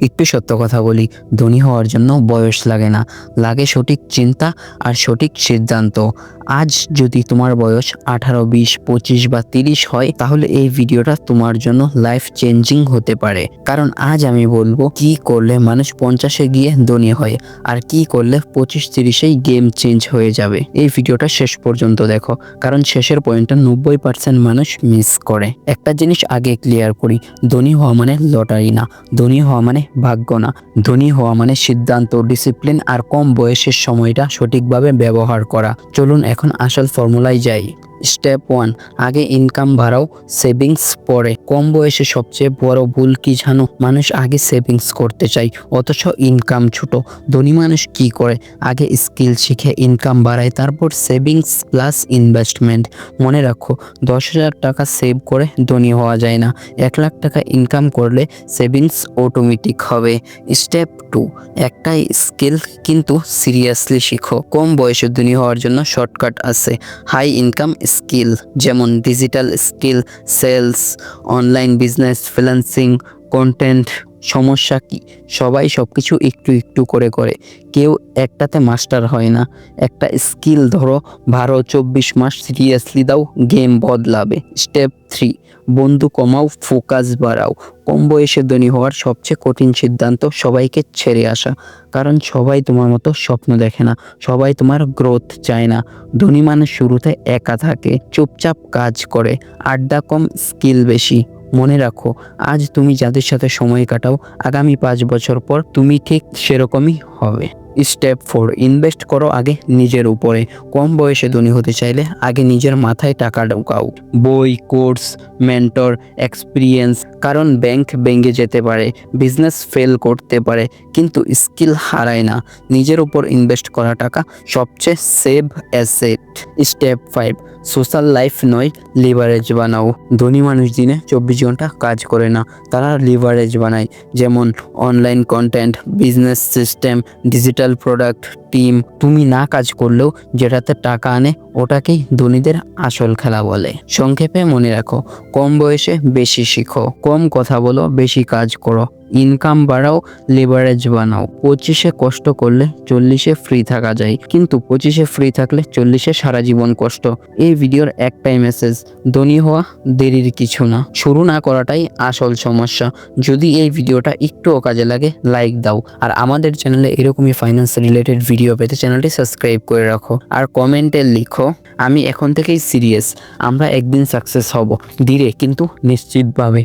একটু সত্য কথা বলি, ধনী হওয়ার জন্য বয়স লাগে না। লাগে সঠিক চিন্তা আর সঠিক সিদ্ধান্ত। আজ যদি তোমার বয়স আঠারো, বিশ, পঁচিশ বা তিরিশ হয়, তাহলে এই ভিডিওটা তোমার জন্য লাইফ চেঞ্জিং হতে পারে। কারণ আজ আমি বলব কি করলে মানুষ পঞ্চাশে গিয়ে ধনী হয় আর কি করলে পঁচিশ তিরিশেই গেম চেঞ্জ হয়ে যাবে। এই ভিডিওটা শেষ পর্যন্ত দেখো, কারণ শেষের পয়েন্টটা নব্বই পার্সেন্ট মানুষ মিস করে। একটা জিনিস আগে ক্লিয়ার করি, ধনী হওয়া মানে লটারি না। ধনী হওয়া মানে ভাগ্য না। ধনী হওয়া মানে সিদ্ধান্ত ডিসিপ্লিন আর কম বয়সের সময়টা সঠিকভাবে ব্যবহার করা। চলুন এখন আসল ফর্মুলায় যাই। স্টেপ ওয়ান, আগে ইনকাম বাড়াও সেভিংস পরে কম বয়সে সবচেয়ে বড় ভুল কি জানো? মানুষ আগে সেভিংস করতে চায়, অথচ ইনকাম ছোট। ধনী মানুষ কি করে? আগে স্কিল শিখে ইনকাম বাড়ায়, তারপর সেভিংস প্লাস ইনভেস্টমেন্ট মনে রাখো, দশ হাজার টাকা সেভ করে ধনী হওয়া যায় না। এক লাখ টাকা ইনকাম করলে সেভিংস অটোমেটিক হবে। স্টেপ টু একটাই স্কিল কিন্তু সিরিয়াসলি শিখো। কম বয়সে ধনী হওয়ার জন্য শর্টকাট আছে। হাই ইনকাম স্কিল যেমন digital skill sales online business freelancing content সমস্যা কি? সবাই সব কিছু একটু একটু করে করে। কেউ একটাতে মাস্টার হয় না। একটা স্কিল ধরো, বারো, চব্বিশ মাস সিরিয়াসলি দাও গেম বদলাবে। স্টেপ থ্রি বন্ধু কমাও ফোকাস বাড়াও। কম বয়সে ধনী হওয়ার সবচেয়ে কঠিন সিদ্ধান্ত সবাইকে ছেড়ে আসা। কারণ সবাই তোমার মতো স্বপ্ন দেখে না। সবাই তোমার গ্রোথ চায় না। ধনী মানুষ শুরুতে একা থাকে, চুপচাপ কাজ করে। আড্ডা কম স্কিল বেশি। মনে রাখো, আজ তুমি যাদের সাথে সময় কাটাও, আগামী পাঁচ বছর পর তুমি ঠিক সেরকমই হবে। স্টেপ ফোর ইনভেস্ট করো আগে নিজের উপরে। কম বয়সে ধনী হতে চাইলে আগে নিজের মাথায় টাকা ঢোকাও। বই, কোর্স মেন্টর এক্সপিরিয়েন্স কারণ ব্যাংক ভেঙে যেতে পারে বিজনেস ফেল করতে পারে, কিন্তু স্কিল হারায় না। নিজের উপর ইনভেস্ট করা টাকা সবচেয়ে safe asset step five social life নয় লিভারেজ বানাও। ধনী মানুষ দিনে চব্বিশ ঘণ্টা কাজ করে না, তারা লিভারেজ বানায়, যেমন online content business system digital product team তুমি না কাজ করলেও যেটাতে টাকা আনে ওটাকেই ধনীদের আসল খেলা বলে। সংক্ষেপে মনে রাখো, কম বয়সে বেশি শিখো, কম কথা বলো, বেশি কাজ করো ইনকাম বাড়াও লিভারেজ বানাও। পঁচিশে কষ্ট করলে চল্লিশে ফ্রি থাকা যায়, কিন্তু পঁচিশে ফ্রি থাকলে চল্লিশে সারা জীবন কষ্ট। এই ভিডিওর একটাই মেসেজ ধনী হওয়া দেরির কিছু না। শুরু না করাটাই আসল সমস্যা। যদি এই ভিডিওটা একটুও কাজে লাগে লাইক দাও। আর আমাদের চ্যানেলে এরকমই ফাইন্যান্স রিলেটেড ভিডিও পেতে চ্যানেলটি সাবস্ক্রাইব করে রাখো। আর কমেন্টে লিখো আমি এখন থেকেই সিরিয়াস আমরা একদিন সাকসেস হব ধীরে কিন্তু নিশ্চিতভাবে।